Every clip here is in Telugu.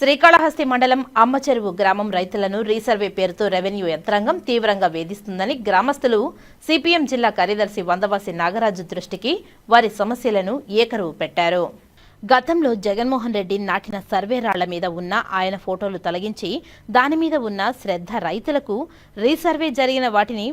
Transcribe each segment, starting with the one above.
శ్రీకాళహస్తి మండలం అమ్మచెరువు గ్రామం రైతులను రీసర్వే పేరుతో రెవెన్యూ యంత్రాంగం తీవ్రంగా వేధిస్తుందని గ్రామస్తులు సిపిఎం జిల్లా కార్యదర్శి వందవాసి నాగరాజు దృష్టికి వారి సమస్యలను ఏకరువు పెట్టారు. గతంలో జగన్మోహన్ రెడ్డి నాటిన సర్వే రాళ్ళ మీద ఉన్న ఆయన ఫోటోలు తొలగించి దాని మీద ఉన్న శ్రద్ధ రైతులకు రీసర్వే జరిగిన వాటిని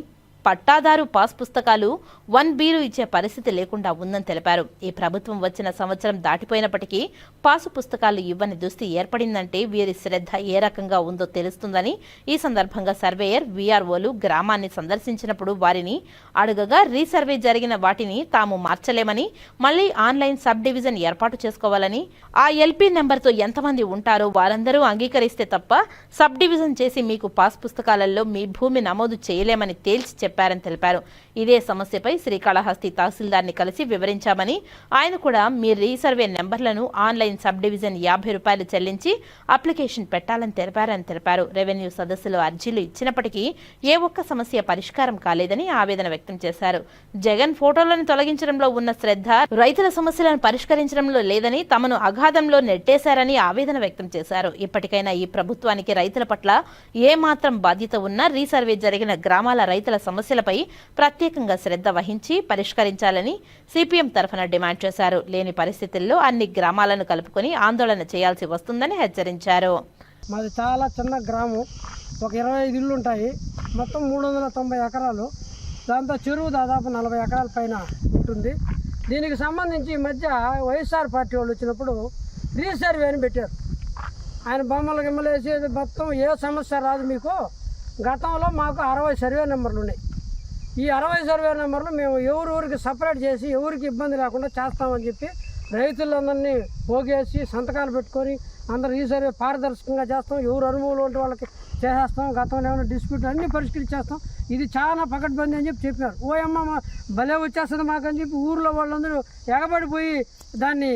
పట్టాదారు పాస్ పుస్తకాలు వన్ బీరు ఇచ్చే పరిస్థితి లేకుండా ఉందని తెలిపారు. ఈ ప్రభుత్వం వచ్చిన సంవత్సరం దాటిపోయినప్పటికీ పాసు పుస్తకాలు ఇవ్వని దుస్థితి ఏర్పడిందంటే వీరి శ్రద్ధ ఏ రకంగా ఉందో తెలుస్తుందని ఈ సందర్భంగా సర్వేయర్ వీఆర్ఓలు గ్రామాన్ని సందర్శించినప్పుడు వారిని అడుగగా రీసర్వే జరిగిన వాటిని తాము మార్చలేమని మళ్ళీ ఆన్లైన్ సబ్ డివిజన్ ఏర్పాటు చేసుకోవాలని ఆ ఎల్పీ నెంబర్తో ఎంతమంది ఉంటారో వారందరూ అంగీకరిస్తే తప్ప సబ్ డివిజన్ చేసి మీకు పాస్ పుస్తకాలలో మీ భూమి నమోదు చేయలేమని తేల్చి చెప్పారని తెలిపారు. ఇదే సమస్యపై శ్రీకాళహస్తి తహసీల్దార్ని కలిసి వివరించామని ఆయన కూడా మీ రీసర్వే నెంబర్లను ఆన్లైన్ సబ్ డివిజన్ యాభై రూపాయలు చెల్లించి అప్లికేషన్ పెట్టాలని తెలిపారని తెలిపారు. రెవెన్యూ సదస్సులో అర్జీలు ఇచ్చినప్పటికీ ఏ ఒక్క సమస్య పరిష్కారం కాలేదని ఆవేదన వ్యక్తం చేశారు. జగన్ ఫోటోలను తొలగించడంలో ఉన్న శ్రద్ధ రైతుల సమస్యలను పరిష్కరించడంలో లేదని తమను అగాధంలో నెట్టేశారని ఆవేదన వ్యక్తం చేశారు. ఇప్పటికైనా ఈ ప్రభుత్వానికి రైతుల పట్ల ఏ మాత్రం బాధ్యత ఉన్నా రీసర్వే జరిగిన గ్రామాల రైతుల సమస్యలపై ప్రత్యేకంగా శ్రద్ధ వహించి పరిష్కరించాలని సిపిఎం తరఫున డిమాండ్ చేశారు. లేని పరిస్థితుల్లో అన్ని గ్రామాలను కలుపుకొని ఆందోళన చేయాల్సి వస్తుందని హెచ్చరించారు. మాది చాలా చిన్న గ్రామం. ఒక ఇరవై ఐదు ఇళ్ళు ఉంటాయి. మొత్తం మూడు వందల తొంభై ఎకరాలు. దాంతో చెరువు దాదాపు నలభై ఎకరాల పైన ఉంటుంది. దీనికి సంబంధించి ఈ మధ్య వైఎస్ఆర్ పార్టీ వాళ్ళు వచ్చినప్పుడు రీసర్వే అని పెట్టారు. ఆయన బొమ్మలు గిమ్మలు వేసేది మొత్తం ఏ సమస్య రాదు మీకు. గతంలో మాకు అరవై సర్వే నెంబర్లు ఉన్నాయి. ఈ అరవై సర్వే నెంబర్లు మేము ఎవరి ఊరికి సపరేట్ చేసి ఎవరికి ఇబ్బంది లేకుండా చేస్తామని చెప్పి రైతులందరినీ పోగేసి సంతకాలు పెట్టుకొని అందరు ఈ సర్వే పారదర్శకంగా చేస్తాం. ఎవరు అనుభవం ఉంటే వాళ్ళకి చేసేస్తాం. గతంలో ఏమైనా డిస్ప్యూట్ అన్ని పరిష్కరించేస్తాం ఇది చాలా పకడ్బందీ అని చెప్పి చెప్పారు. ఓయమ్మ మా భలే వచ్చేస్తుంది మాకని చెప్పి ఊర్లో వాళ్ళందరూ ఎగబడిపోయి దాన్ని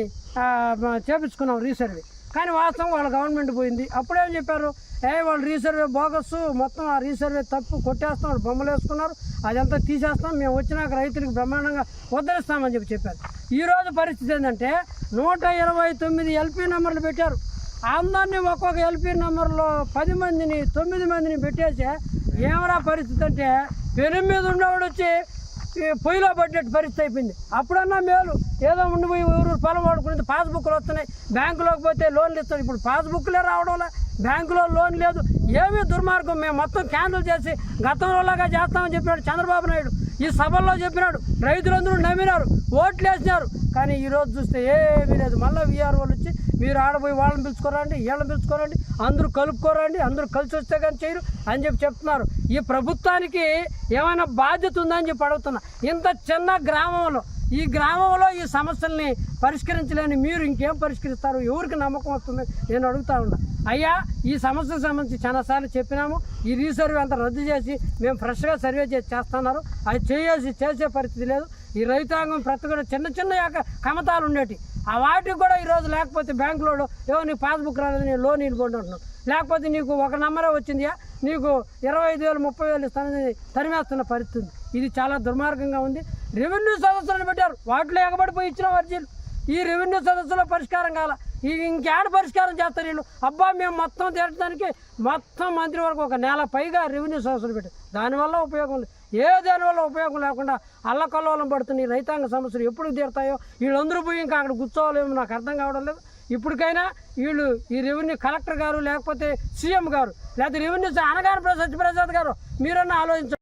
చేపించుకున్నాం రీసర్వే కానీ వాస్తవం వాళ్ళ గవర్నమెంట్ పోయింది. అప్పుడేం చెప్పారు? ఏ వాళ్ళు రీసర్వే బోగస్ మొత్తం ఆ రీసర్వే తప్పు కొట్టేస్తాం వాళ్ళు బొమ్మలు వేసుకున్నారు అదంతా తీసేస్తాం మేము వచ్చినాక రైతులకు బ్రహ్మాండంగా ఉద్ధరిస్తామని చెప్పి చెప్పారు. ఈరోజు పరిస్థితి ఏంటంటే నూట ఇరవై తొమ్మిది ఎల్పీ నెంబర్లు పెట్టారు. అందరినీ ఒక్కొక్క ఎల్పీ నెంబర్లో పది మందిని తొమ్మిది మందిని పెట్టేసి ఏమరా పరిస్థితి అంటే పెనం మీద ఉన్నవాడు వచ్చి పొయ్యిలో పడ్డట్టు పరిస్థితి అయిపోయింది. అప్పుడన్నా మేలు. ఏదో ఉండిపోయి ఊరు పొలం వాడుకునేది పాస్బుక్లు వస్తున్నాయి. బ్యాంకులోకి పోతే లోన్లు ఇస్తారు. ఇప్పుడు పాస్బుక్లే రావడంలే. బ్యాంకులో లోన్ లేదు ఏమీ దుర్మార్గం. మేము మొత్తం క్యాన్సిల్ చేసి గతంలోలాగా చేస్తామని చెప్పినాడు చంద్రబాబు నాయుడు. ఈ సభల్లో చెప్పినాడు. రైతులందరూ నమ్మినారు ఓట్లు వేసినారు కానీ ఈరోజు చూస్తే ఏమీ లేదు. మళ్ళీ వీఆర్ వాళ్ళు వచ్చి మీరు ఆడపోయి వాళ్ళని పిలుచుకోరండి వీళ్ళని పిలుచుకోరండి అందరూ కలుపుకోరండి అందరూ కలిసి వస్తే కానీ చేయరు అని చెప్పి చెప్తున్నారు. ఈ ప్రభుత్వానికి ఏమైనా బాధ్యత ఉందని చెప్పి అడుగుతున్నా. ఇంత చిన్న గ్రామంలో ఈ గ్రామంలో ఈ సమస్యల్ని పరిష్కరించలేని మీరు ఇంకేం పరిష్కరిస్తారు? ఎవరికి నమ్మకం వస్తుంది? నేను అడుగుతా ఉన్నా. అయ్యా ఈ సమస్యకు సంబంధించి చాలాసార్లు చెప్పినాము. ఈ రీసర్వే అంతా రద్దు చేసి మేము ఫ్రెష్గా సర్వే చేసి చేస్తున్నారు. అది చేయాల్సి చేసే పరిస్థితి లేదు. ఈ రైతాంగం ప్రతి కూడా చిన్న చిన్న యొక్క కమతాలు ఉండేటి. ఆ వాటికి కూడా ఈరోజు లేకపోతే బ్యాంకులో ఏవో నీ పాస్బుక్ రాలేదు నేను లోన్ ఇవ్వండి అంటున్నాను లేకపోతే నీకు ఒక నెంబరే వచ్చిందియా నీకు ఇరవై ఐదు వేలు ముప్పై వేలు ఇస్తానని తరిమేస్తున్న పరిస్థితి ఇది చాలా దుర్మార్గంగా ఉంది. రెవెన్యూ సదస్సులను పెట్టారు. వాటిలో ఎగబడిపోయి ఇచ్చిన అర్జీలు ఈ రెవెన్యూ సదస్సులో పరిష్కారం కాల. ఇంకేడ పరిష్కారం చేస్తారు వీళ్ళు? అబ్బా మేము మొత్తం తీర్చడానికి మొత్తం మంత్రి వరకు ఒక నెల పైగా రెవెన్యూ సమస్యలు పెట్టారు. దానివల్ల ఉపయోగం లేదు. ఏ దానివల్ల ఉపయోగం లేకుండా అల్లకల్లోలం పడుతున్న ఈ రైతాంగ సమస్యలు ఎప్పుడు తీరుతాయో వీళ్ళందరూ పోయి ఇంకా అక్కడ కూర్చోవాలేమో నాకు అర్థం కావడం లేదు. ఇప్పటికైనా వీళ్ళు ఈ రెవెన్యూ కలెక్టర్ గారు లేకపోతే సీఎం గారు లేకపోతే రెవెన్యూ ప్రసాద్ సత్యప్రసాద్ గారు మీరన్నా ఆలోచించారు